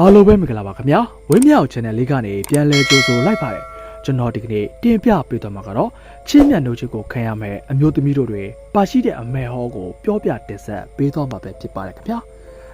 အားလုံးပဲမင်္ဂလာပါခင်ဗျာဝင်းမြောက် channel လေးကနေပြန်လဲကြိုဆိုလိုက်ပါတယ်ကျွန်တော်ဒီကနေ့တင်ပြပေးသွားမှာကတော့ချင်းမြတ်နှုတ်ချစ်ကိုခံရမယ်အမျိုးသမီးတို့တွေပါရှိတဲ့အမေဟောကိုပြောပြတင်ဆက်ပေးသွားမှာပဲဖြစ်ပါတယ်ခင်ဗျာ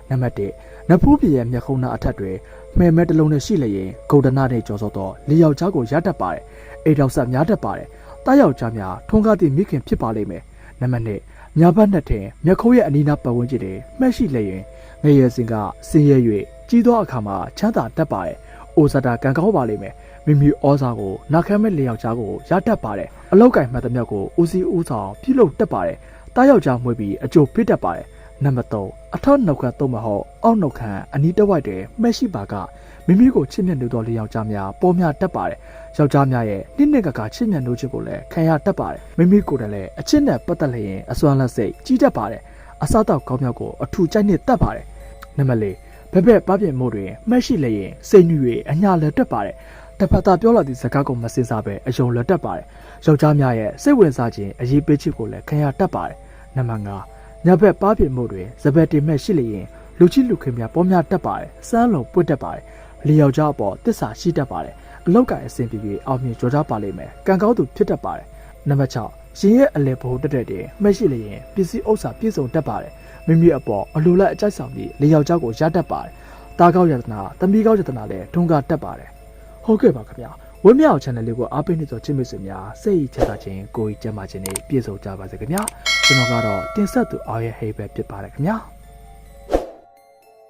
နံပါတ်1နဖူးပြရဲ့မျက်ခုံးနာအထက်တွေမှဲမဲတစ်လုံးနဲ့ရှိလျင်ဂုဒနာနဲ့ကြော်စောတော့လေယောက်ျားကိုရတတ်ပါတယ်အိတ်တော်ဆက်များတတ်ပါတယ်တားယောက်ျားများထွန်းကားသည့်မိခင်ဖြစ်ပါလိမ့်မယ်နံပါတ်2ညာဘက်နှစ်ထင်မျက်ခုံးရဲ့အနီးနားပတ်ဝန်းကျင်တွေမှတ်ရှိလျင်ငရဲစင်ကစင်ရဲ၍ ကြီးသောအခါမှာချမ်းသာတတ်ပါတယ်။အိုဇာတာကံကောင်းပါလိမ့်မယ်။မိမိဩဇာကိုနာခံမဲ့လေယောက်ျားကိုရတတ်ပါတယ်။အလောက်ကင်မှတ်သမျှကိုဦးစီးဦးဆောင်ပြုလုပ်တတ်ပါတယ်။တားယောက်ျားမွေးပြီးအကျိုးပေးတတ်ပါတယ်။နံပါတ်3အထောက်နှုတ်ခမ်းသုံးမဟုတ်အောက်နှုတ်ခမ်းအနီးတစ်ဝိုက်တွင်မှတ်ရှိပါကမိမိကိုချစ်မြတ်လို့သောလေယောက်ျားများပေါ်များတတ်ပါတယ်။ယောက်ျားများရဲ့နှစ်နှစ်ကကချစ်မြတ်လို့ချစ်ကိုလည်းခံရတတ်ပါတယ်။မိမိကိုယ်တိုင်လည်းအချစ်နဲ့ပတ်သက်လျင်အစွမ်းလက်စိတ်ကြီးတတ်ပါတယ်။အစားတောက်ကောင်းမြောက်ကိုအထူကြိုက်နှစ်တတ်ပါတယ်။နံပါတ်4 ဘက်ဘက်ပပြင်းမှုတွင်မှတ်ရှိလျင်စိတ်ညူ၍အညာလက်တက်ပါတယ်။တစ်ဖက်သားပြောလာသည့်စကားကိုမစင်စားပဲအယုံလက်တက်ပါတယ်။ယောက်ျားများရဲ့စိတ်ဝင်စားခြင်းအရေးပေးချက်ကိုလည်းခံရတတ်ပါတယ်။နံပါတ်5ညဘက်ပပြင်းမှုတွင်စပယ်တင်မဲ့ရှိလျင်လူချင်းလူခင်များပေါ်များတတ်ပါတယ်။စမ်းလုံးပွတ်တတ်ပါတယ်။လေယောက်ျားအပေါ်တစ္ဆာရှိတတ်ပါတယ်။အလောက်ကအဆင်ပြေပြေအောင်မြင်ကြောကြပါလိမ့်မယ်။ကံကောင်းသူဖြစ်တတ်ပါတယ်။နံပါတ်6ရင်ရဲ့အလဲဘိုးတက်တဲ့တင်မှတ်ရှိလျင်ပစ္စည်းဥစ္စာပြည့်စုံတတ်ပါတယ်။ မိမိအပေါ်အလိုလိုက်အကြိုက်ဆောင်ပြီးလေယောက်ျားကိုရတတ်ပါတယ်။တားကောက်ယတနာသမီးကောက်ယတနာလည်းထုံးကားတတ်ပါတယ်။ဟုတ်ကဲ့ပါခင်ဗျာ။ဝင်းမြောက် channel လေးကိုအားပေးနေသောချစ်မိတ်ဆွေများစိတ်ရချမ်းသာခြင်းကိုယ်ကြီးကျန်းမာခြင်းနဲ့ပြည့်စုံကြပါစေခင်ဗျာ။ကျွန်တော်ကတော့တင်ဆက်သူအောင်ရဲ့ဟိတ်ပဲဖြစ်ပါတယ်ခင်ဗျာ။